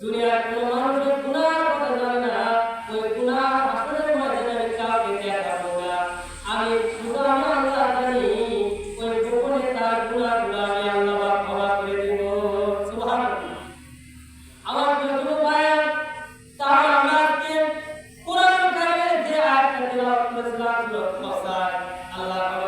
দুনিয়ার কোনো মানুষ যদি গুনার কথা জানে না, ওই গুনার আসরের মাঝে আমি কাউকে দেয়া যাব না। আমি শুধু আমার আল্লাহ জানি ওই গোপনে তার গুনারগুলা আমি আল্লাহ ক্ষমা করে দেব। আমার যত পায় তার আমাকে কোরআন কারিমের যে আয়াতটা দেওয়া আল্লাহ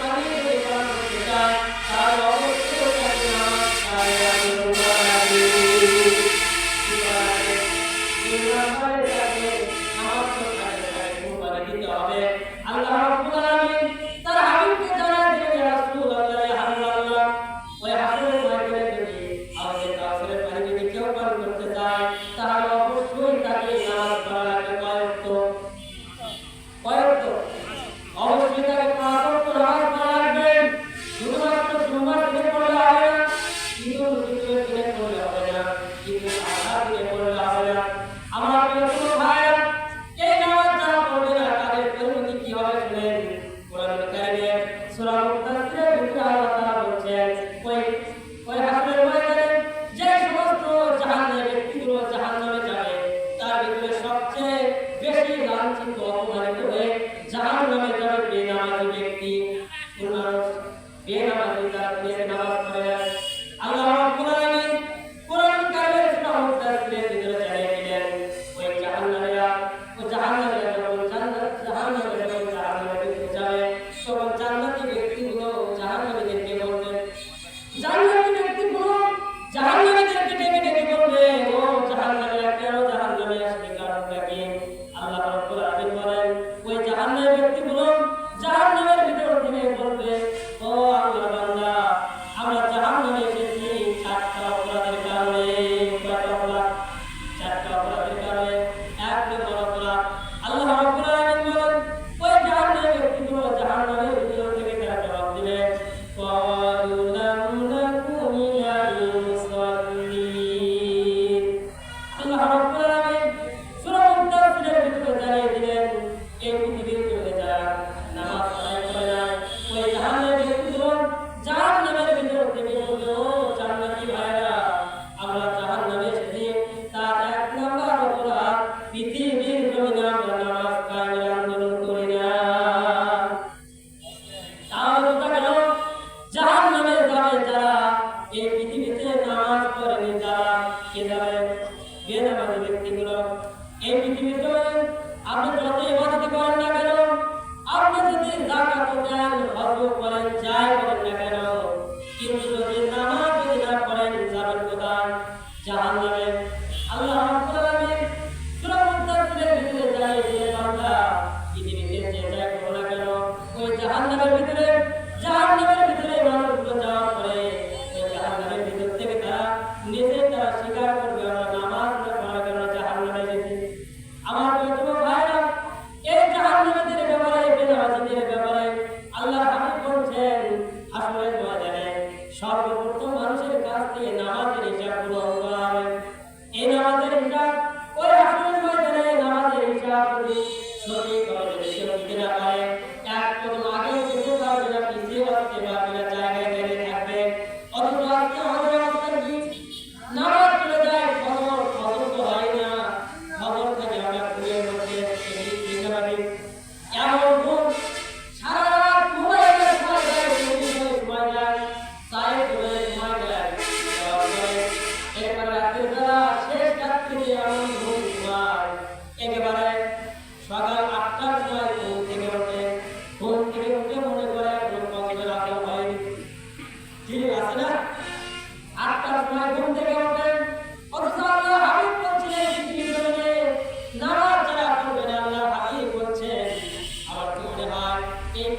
করতে চায় তারা লাঞ্ছিত অপমানিত হয়ে জাহান্নামে যাবে বেনামাজি ব্যক্তি। বেনামাজি আল্লাহ রাব্বুল জাহান্নামের ভিতরে জাহান্নামের ভিতরে মানুষগুলো যাওয়ার পরে জাহান্নামের ভিতর থেকে তারা নিজে তারা স্বীকার করবে, আমরা নামাজ না জাহান্নামে গেছি আমার সর্বপ্রথম মানুষের কাছ থেকে নামাজের হিসাব গ্রহণ এই নামাজের হিসাব, ওই আসলে নামাজের হিসাব এক রোজা শেষ রাত্রিতে আমি ঘুম পাই একেবারে সকাল আটটার সময় ঘুম থেকে ওঠে ঘুম থেকে উঠে মনে করে ঘুম বন্ধ রাখা হয় ঠিক আছে না? আটটার সময় ঘুম থেকে ওঠেন অথচ আল্লাহ হাবিব বলছিলেন জিকির করবে নামাজ যারা করবে না আল্লাহ হাবিব বলছেন। আমার কি মনে হয়, এই